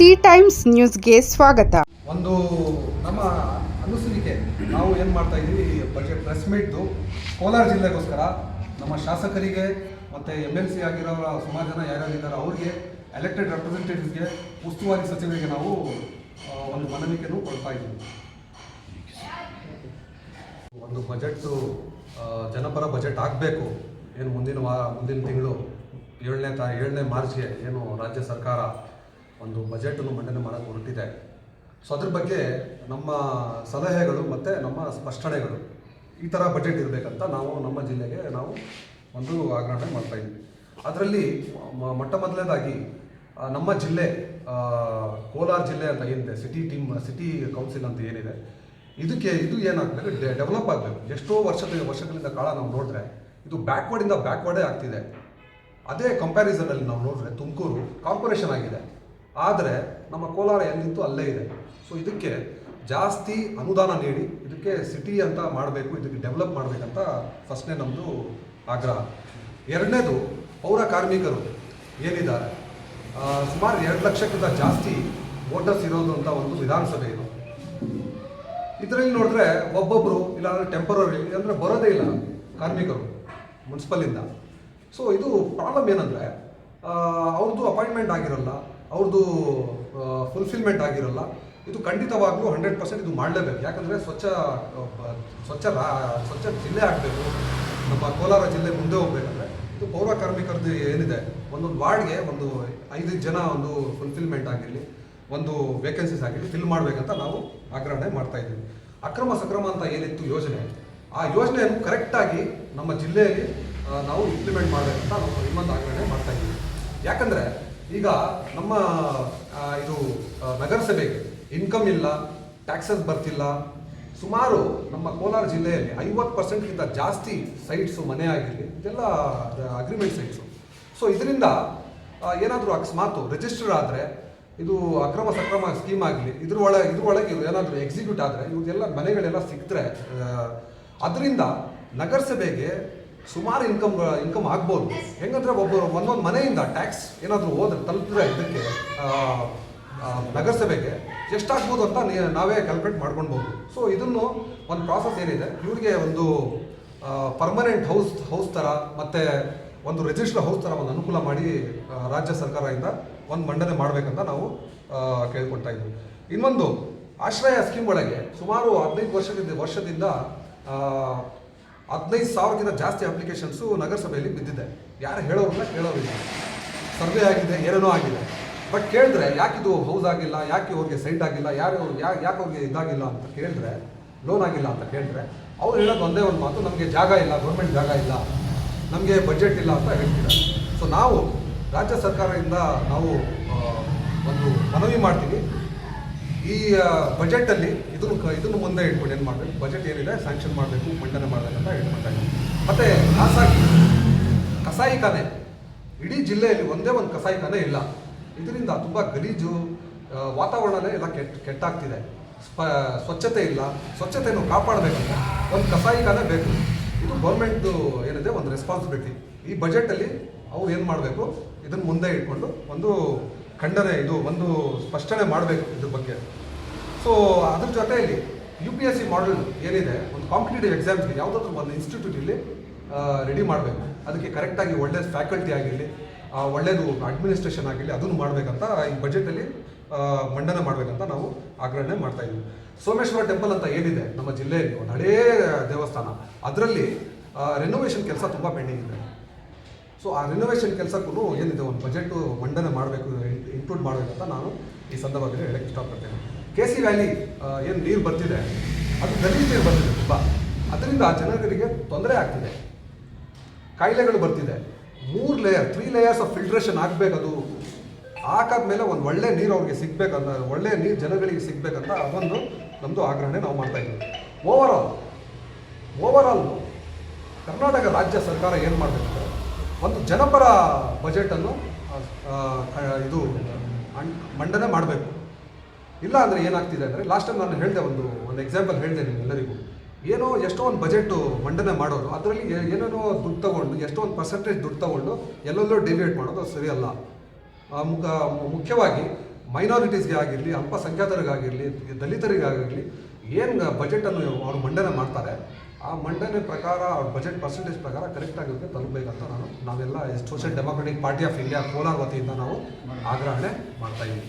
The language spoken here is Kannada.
ಸಿ ಟೈಮ್ಸ್ ನ್ಯೂಸ್ಗೆ ಸ್ವಾಗತ. ಒಂದು ನಮ್ಮ ಅನುಸರಿಕೆ ನಾವು ಏನು ಮಾಡ್ತಾ ಇದ್ದೀವಿ ಬಜೆಟ್ ಪ್ರೆಸ್ ಮೀಟ್ದು ಕೋಲಾರ ಜಿಲ್ಲೆಗೋಸ್ಕರ ನಮ್ಮ ಶಾಸಕರಿಗೆ ಮತ್ತು ಎಂ ಎಲ್ ಸಿ ಆಗಿರೋ ಸುಮಾರು ಜನ ಯಾರ್ಯಾರು ಇದ್ದಾರೆ ಅವ್ರಿಗೆ ಎಲೆಕ್ಟೆಡ್ ರೆಪ್ರೆಸೆಂಟೇಟಿವ್ಸ್ಗೆ ಉಸ್ತುವಾರಿ ಸಚಿವರಿಗೆ ನಾವು ಒಂದು ಮನವಿಕೆಯನ್ನು ಕೊಡ್ತಾ ಇದ್ದೀವಿ. ಒಂದು ಬಜೆಟ್ಟು ಜನಪರ ಬಜೆಟ್ ಆಗಬೇಕು. ಏನು ಮುಂದಿನ ವಾ, ಮುಂದಿನ ತಿಂಗಳು ಏಳನೇ ತಾ, ಏಳನೇ ಮಾರ್ಚ್ಗೆ ಏನು ರಾಜ್ಯ ಸರ್ಕಾರ ಒಂದು ಬಜೆಟನ್ನು ಮಂಡನೆ ಮಾಡೋಕ್ಕೆ ಹೊರಟಿದೆ. ಸೊ ಅದ್ರ ಬಗ್ಗೆ ನಮ್ಮ ಸಲಹೆಗಳು ಮತ್ತು ನಮ್ಮ ಸ್ಪಷ್ಟನೆಗಳು ಈ ಥರ ಬಜೆಟ್ ಇರಬೇಕಂತ ನಾವು ನಮ್ಮ ಜಿಲ್ಲೆಗೆ ನಾವು ಒಂದು ಆಗ್ರಹಣೆ ಇದ್ದೀವಿ ಅದರಲ್ಲಿ ಮೊಟ್ಟ ಮೊದಲನೇದಾಗಿ ನಮ್ಮ ಜಿಲ್ಲೆ ಕೋಲಾರ ಜಿಲ್ಲೆ ಅಂತ ಏನಿದೆ ಸಿಟಿ ಟೀಮ್ ಸಿಟಿ ಕೌನ್ಸಿಲ್ ಅಂತ ಏನಿದೆ, ಇದಕ್ಕೆ ಇದು ಏನಾಗಬೇಕು ಡೆವಲಪ್ ಆಗಬೇಕು. ಎಷ್ಟೋ ವರ್ಷದ, ವರ್ಷಗಳಿಂದ ಕಾಲ ನಾವು ನೋಡಿದ್ರೆ ಇದು ಬ್ಯಾಕ್ವರ್ಡಿಂದ ಬ್ಯಾಕ್ವರ್ಡೇ ಆಗ್ತಿದೆ. ಅದೇ ಕಂಪ್ಯಾರಿಸನಲ್ಲಿ ನಾವು ನೋಡಿದ್ರೆ ತುಮಕೂರು ಕಾರ್ಪೊರೇಷನ್ ಆಗಿದೆ. ಆದರೆ ನಮ್ಮ ಕೋಲಾರ ಎಲ್ಲಿತ್ತು? ಅಲ್ಲೇ ಇದೆ. ಸೊ ಇದಕ್ಕೆ ಜಾಸ್ತಿ ಅನುದಾನ ನೀಡಿ, ಇದಕ್ಕೆ ಸಿಟಿ ಅಂತ ಮಾಡಬೇಕು, ಇದಕ್ಕೆ ಡೆವಲಪ್ ಮಾಡಬೇಕಂತ ಫಸ್ಟ್ನೇ ನಮ್ಮದು ಆಗ್ರಹ. ಎರಡನೇದು, ಪೌರ ಕಾರ್ಮಿಕರು ಏನಿದ್ದಾರೆ? ಸುಮಾರು ಎರಡು ಲಕ್ಷಕ್ಕಿಂತ ಜಾಸ್ತಿ ವೋಟರ್ಸ್ ಇರೋದು ಅಂತ ಒಂದು ವಿಧಾನಸಭೆ ಇದು. ಇದರಲ್ಲಿ ನೋಡಿದ್ರೆ ಒಬ್ಬೊಬ್ಬರು ಇಲ್ಲಾಂದರೆ ಟೆಂಪರರಿ ಅಂದರೆ ಬರೋದೇ ಇಲ್ಲ ಕಾರ್ಮಿಕರು ಮುನ್ಸಿಪಲಿಂದ ಸೊ ಇದು ಪ್ರಾಬ್ಲಮ್ ಏನಂದರೆ ಅವ್ರದ್ದು ಅಪಾಯಿಂಟ್ಮೆಂಟ್ ಆಗಿರಲ್ಲ. ಅವ್ರದ್ದು ಫುಲ್ಫಿಲ್ಮೆಂಟ್ ಆಗಿರಲ್ಲ. ಇದು ಖಂಡಿತವಾಗ್ಲೂ ಹಂಡ್ರೆಡ್ ಪರ್ಸೆಂಟ್ ಇದು ಮಾಡಲೇಬೇಕು. ಯಾಕಂದರೆ ಸ್ವಚ್ಛ ಸ್ವಚ್ಛ ರಾ- ಸ್ವಚ್ಛ ಜಿಲ್ಲೆ ಆಗಬೇಕು. ನಮ್ಮ ಕೋಲಾರ ಜಿಲ್ಲೆ ಮುಂದೆ ಹೋಗ್ಬೇಕಂದ್ರೆ ಇದು ಪೌರ ಕಾರ್ಮಿಕರದ್ದು ಏನಿದೆ, ಒಂದೊಂದು ವಾರ್ಡ್ಗೆ ಒಂದು ಐದು ಜನ ಒಂದು ಫುಲ್ಫಿಲ್ಮೆಂಟ್ ಆಗಿರಲಿ, ಒಂದು ವೇಕೆನ್ಸೀಸ್ ಆಗಿರಲಿ ಫಿಲ್ ಮಾಡಬೇಕಂತ ನಾವು ಆಗ್ರಹಣೆ ಮಾಡ್ತಾ ಇದ್ದೀವಿ. ಅಕ್ರಮ ಸಕ್ರಮ ಅಂತ ಏನಿತ್ತು ಯೋಜನೆ, ಆ ಯೋಜನೆಯನ್ನು ಕರೆಕ್ಟಾಗಿ ನಮ್ಮ ಜಿಲ್ಲೆಯಲ್ಲಿ ನಾವು ಇಂಪ್ಲಿಮೆಂಟ್ ಮಾಡಬೇಕಂತ ನಾವು ಇನ್ನೊಂದು ಆಗ್ರಹಣೆ ಮಾಡ್ತಾ ಇದ್ದೀವಿ. ಯಾಕಂದರೆ ಈಗ ನಮ್ಮ ಇದು ನಗರಸಭೆಗೆ ಇನ್ಕಮ್ ಇಲ್ಲ ಟ್ಯಾಕ್ಸಸ್ ಬರ್ತಿಲ್ಲ. ಸುಮಾರು ನಮ್ಮ ಕೋಲಾರ ಜಿಲ್ಲೆಯಲ್ಲಿ ಐವತ್ತು ಪರ್ಸೆಂಟ್ಗಿಂತ ಜಾಸ್ತಿ ಸೈಟ್ಸು ಮನೆ ಆಗಿರಲಿ ಇದೆಲ್ಲ ಅಗ್ರಿಮೆಂಟ್ ಸೈಟ್ಸು ಸೊ ಇದರಿಂದ ಏನಾದರೂ ಅಕಸ್ಮಾತು ರಿಜಿಸ್ಟರ್ ಆದರೆ, ಇದು ಅಕ್ರಮ ಸಕ್ರಮ ಸ್ಕೀಮ್ ಆಗಲಿ, ಇದ್ರ ಒಳಗೆ ಇದ್ರ ಒಳಗೆ ಏನಾದರೂ ಎಕ್ಸಿಕ್ಯೂಟ್ ಆದರೆ ಇವ್ರಿಗೆಲ್ಲ ಮನೆಗಳೆಲ್ಲ ಸಿಕ್ತರೆ ಅದರಿಂದ ನಗರಸಭೆಗೆ ಸುಮಾರು ಇನ್ಕಮ್ ಇನ್ಕಮ್ ಆಗ್ಬೋದು. ಹೆಂಗಂದ್ರೆ ಒಬ್ಬರು ಒಂದೊಂದು ಮನೆಯಿಂದ ಟ್ಯಾಕ್ಸ್ ಏನಾದರೂ ಹೋದ್ರೆ ತಲುಪಿದ್ರೆ ಇದಕ್ಕೆ ಆ, ಎಷ್ಟು ನಗರಸಭೆಗೆ ಎಷ್ಟಾಗ್ಬೋದು ಅಂತ ನಾವೇ ಕ್ಯಾಲ್ಕುಲೇಟ್ ಮಾಡ್ಕೊಳ್ಬೋದು. ಸೊ ಇದನ್ನು ಒಂದು ಪ್ರಾಸೆಸ್ ಏನಿದೆ ಇವ್ರಿಗೆ ಒಂದು ಪರ್ಮನೆಂಟ್ ಹೌಸ್ ಹೌಸ್ ಥರ ಮತ್ತು ಒಂದು ರಿಜಿಸ್ಟರ್ ಹೌಸ್ ಥರ ಒಂದು ಅನುಕೂಲ ಮಾಡಿ ರಾಜ್ಯ ಸರ್ಕಾರದಿಂದ ಒಂದು ಮಂಡನೆ ಮಾಡಬೇಕಂತ ನಾವು ಕೇಳ್ಕೊಳ್ತಾ ಇದ್ದೀವಿ. ಇನ್ನೊಂದು ಆಶ್ರಯ ಸ್ಕೀಮ್ ಒಳಗೆ ಸುಮಾರು ಹದಿನೈದು ವರ್ಷದಿಂದ ವರ್ಷದಿಂದ ಹದಿನೈದು ಸಾವಿರಕ್ಕಿಂತ ಜಾಸ್ತಿ ಅಪ್ಲಿಕೇಶನ್ಸು ನಗರಸಭೆಯಲ್ಲಿ ಬಿದ್ದಿದೆ. ಯಾರು ಹೇಳೋರನ್ನ ಕೇಳೋರಿಲ್ಲ ಸರ್ವೆ ಆಗಿದೆ ಏನೇನೋ ಆಗಿದೆ. ಬಟ್ ಕೇಳಿದ್ರೆ ಯಾಕಿದು ಹೌಸ್ ಆಗಿಲ್ಲ, ಯಾಕೆ ಅವ್ರಿಗೆ ಸೈಟ್ ಆಗಿಲ್ಲ, ಯಾರು ಯಾಕೆ ಯಾಕೆ ಅವ್ರಿಗೆ ಇದಾಗಿಲ್ಲ ಅಂತ ಕೇಳಿದ್ರೆ ಲೋನ್ ಆಗಿಲ್ಲ ಅಂತ ಕೇಳಿದ್ರೆ, ಅವ್ರು ಹೇಳೋದು ಒಂದೇ ಒಂದು ಮಾತು, ನಮಗೆ ಜಾಗ ಇಲ್ಲ ಗೌರ್ಮೆಂಟ್ ಜಾಗ ಇಲ್ಲ, ನಮಗೆ ಬಜೆಟ್ ಇಲ್ಲ ಅಂತ ಹೇಳ್ತಿದ್ದಾರೆ ಸೊ ನಾವು ರಾಜ್ಯ ಸರ್ಕಾರದಿಂದ ನಾವು ಒಂದು ಮನವಿ ಮಾಡ್ತೀವಿ. ಈ ಬಜೆಟಲ್ಲಿ ಇದನ್ನು ಇದನ್ನು ಮುಂದೆ ಇಟ್ಕೊಂಡು ಏನು ಮಾಡಬೇಕು? ಬಜೆಟ್ ಏನಿದೆ ಸ್ಯಾಂಕ್ಷನ್ ಮಾಡಬೇಕು, ಮಂಡನೆ ಮಾಡಬೇಕಂತ ಹೇಳ್ಕೊಳ್ತಾ ಮತ್ತೆ ಮತ್ತು ಕಸಾಯಿ ಕಸಾಯಿಖಾನೆ ಇಡೀ ಜಿಲ್ಲೆಯಲ್ಲಿ ಒಂದೇ ಒಂದು ಕಸಾಯಿಖಾನೆ ಇಲ್ಲ. ಇದರಿಂದ ತುಂಬ ಗಲೀಜು ವಾತಾವರಣನೇ ಎಲ್ಲ ಕೆಟ್ಟ, ಕೆಟ್ಟಾಗ್ತಿದೆ. ಸ್ಪ, ಸ್ವಚ್ಛತೆ ಇಲ್ಲ. ಸ್ವಚ್ಛತೆಯನ್ನು ಕಾಪಾಡಬೇಕಂತ ಒಂದು ಕಸಾಯಿಖಾನೆ ಬೇಕು. ಇದು ಗೌರ್ಮೆಂಟ್ದು ಏನಿದೆ, ಒಂದು ರೆಸ್ಪಾನ್ಸಿಬಿಲಿಟಿ ಈ ಬಜೆಟಲ್ಲಿ ಅವು ಏನು ಮಾಡಬೇಕು? ಇದನ್ನು ಮುಂದೆ ಇಟ್ಕೊಂಡು ಒಂದು ಖಂಡನೆ ಇದು ಒಂದು ಸ್ಪಷ್ಟನೆ ಮಾಡಬೇಕು ಇದ್ರ ಬಗ್ಗೆ. ಸೊ ಅದ್ರ ಜೊತೆಯಲ್ಲಿ U P S C model ಏನಿದೆ, ಒಂದು ಕಾಂಪಿಟೇಟಿವ್ ಎಕ್ಸಾಮ್ಸ್ಗೆ ಯಾವುದಾದ್ರೂ ಒಂದು ಇನ್ಸ್ಟಿಟ್ಯೂಟ್ ಇಲ್ಲಿ ರೆಡಿ ಮಾಡಬೇಕು. ಅದಕ್ಕೆ ಕರೆಕ್ಟಾಗಿ ಒಳ್ಳೆ ಫ್ಯಾಕಲ್ಟಿ ಆಗಿರಲಿ ಒಳ್ಳೆಯದು ಅಡ್ಮಿನಿಸ್ಟ್ರೇಷನ್ ಆಗಿರಲಿ, ಅದನ್ನು ಮಾಡಬೇಕಂತ ಈ ಬಜೆಟಲ್ಲಿ ಮಂಡನೆ ಮಾಡಬೇಕಂತ ನಾವು ಆಗ್ರಹಣೆ ಮಾಡ್ತಾ ಇದ್ದೀವಿ ಸೋಮೇಶ್ವರ ಟೆಂಪಲ್ ಅಂತ ಏನಿದೆ, ನಮ್ಮ ಜಿಲ್ಲೆಯಲ್ಲಿ ಒಂದು ಹಳೇ ದೇವಸ್ಥಾನ. ಅದರಲ್ಲಿ ರೆನೋವೇಷನ್ ಕೆಲಸ ತುಂಬ ಪೆಂಡಿಂಗ್ ಇದೆ. ಸೊ ಆ ರಿನೋವೇಷನ್ ಕೆಲಸಕ್ಕೂ ಏನಿದೆ? ಒಂದು ಬಜೆಟ್ ಮಂಡನೆ ಮಾಡಬೇಕು ಇನ್ಕ್ಲೂಡ್ ಮಾಡಬೇಕಂತ ನಾನು ಈ ಸಂದರ್ಭದಲ್ಲಿ ಹೇಳಕ್ಕೆ ಇಷ್ಟಪಡ್ತೇನೆ. ಕೆ ಸಿ ವ್ಯಾಲಿ ಏನು ನೀರು ಬರ್ತಿದೆ? ಅದು ಗಲೀಜು ನೀರು ಬರ್ತಿದೆ. ತುಂಬ ಅದರಿಂದ ಆ ಜನರಿಗೆ ತೊಂದರೆ ಆಗ್ತಿದೆ. ಕಾಯಿಲೆಗಳು ಬರ್ತಿದೆ. ಮೂರು layer three layers of filtration ಆಗಬೇಕದು. ಹಾಕಾದ್ಮೇಲೆ ಒಂದು ಒಳ್ಳೆ ನೀರು ಅವ್ರಿಗೆ ಸಿಗಬೇಕಂತ, ಒಳ್ಳೆ ನೀರು ಜನಗಳಿಗೆ ಸಿಗಬೇಕಂತ ಅದೊಂದು ನಮ್ಮದು ಆಗ್ರಹಣೆ ನಾವು ಮಾಡ್ತಾ ಇದ್ದೀವಿ. Over all over all Karnataka ರಾಜ್ಯ ಸರ್ಕಾರ ಏನು ಮಾಡಬೇಕಂದ್ರೆ ಒಂದು ಜನಪರ ಬಜೆಟನ್ನು ಇದು ಮಂಡನೆ ಮಾಡಬೇಕು. ಇಲ್ಲ ಅಂದರೆ ಏನಾಗ್ತಿದೆ ಅಂದರೆ ಲಾಸ್ಟ್ ಟೈಮ್ ನಾನು ಹೇಳಿದೆ ಒಂದು ಒಂದು ಎಕ್ಸಾಂಪಲ್ ಹೇಳಿದೆ ನಿಮ್ಮೆಲ್ಲರಿಗೂ ಏನೋ ಎಷ್ಟೋ ಒಂದು ಬಜೆಟ್ ಮಂಡನೆ ಮಾಡೋದು, ಅದರಲ್ಲಿ ಏನೇನೋ ದುಡ್ಡು ತಗೊಂಡು, ಎಷ್ಟೋ ಒಂದು ಪರ್ಸೆಂಟೇಜ್ ದುಡ್ಡು ತಗೊಂಡು ಎಲ್ಲೆಲ್ಲೋ ಡಿಲಿವೇಟ್ ಮಾಡೋದು ಸರಿಯಲ್ಲ. ಮುಖ, ಮುಖ್ಯವಾಗಿ ಮೈನಾರಿಟೀಸ್ಗೆ ಆಗಿರಲಿ, ಅಲ್ಪಸಂಖ್ಯಾತರಿಗಾಗಿರಲಿ, ದಲಿತರಿಗಾಗಿರಲಿ, ಏನು ಬಜೆಟನ್ನು ಅವರು ಮಂಡನೆ ಮಾಡ್ತಾರೆ ಆ ಮಂಡನೆ ಪ್ರಕಾರ ಅವ್ರ ಬಜೆಟ್ ಪರ್ಸೆಂಟೇಜ್ ಪ್ರಕಾರ ಕರೆಕ್ಟ್ ಆಗಿರುತ್ತೆ ತಲುಪಬೇಕಂತ ನಾನು ನಾವೆಲ್ಲ social democratic party of India Kolar ವತಿಯಿಂದ ನಾವು ಆಗ್ರಹಣೆ ಮಾಡ್ತಾ ಇದ್ದೀವಿ.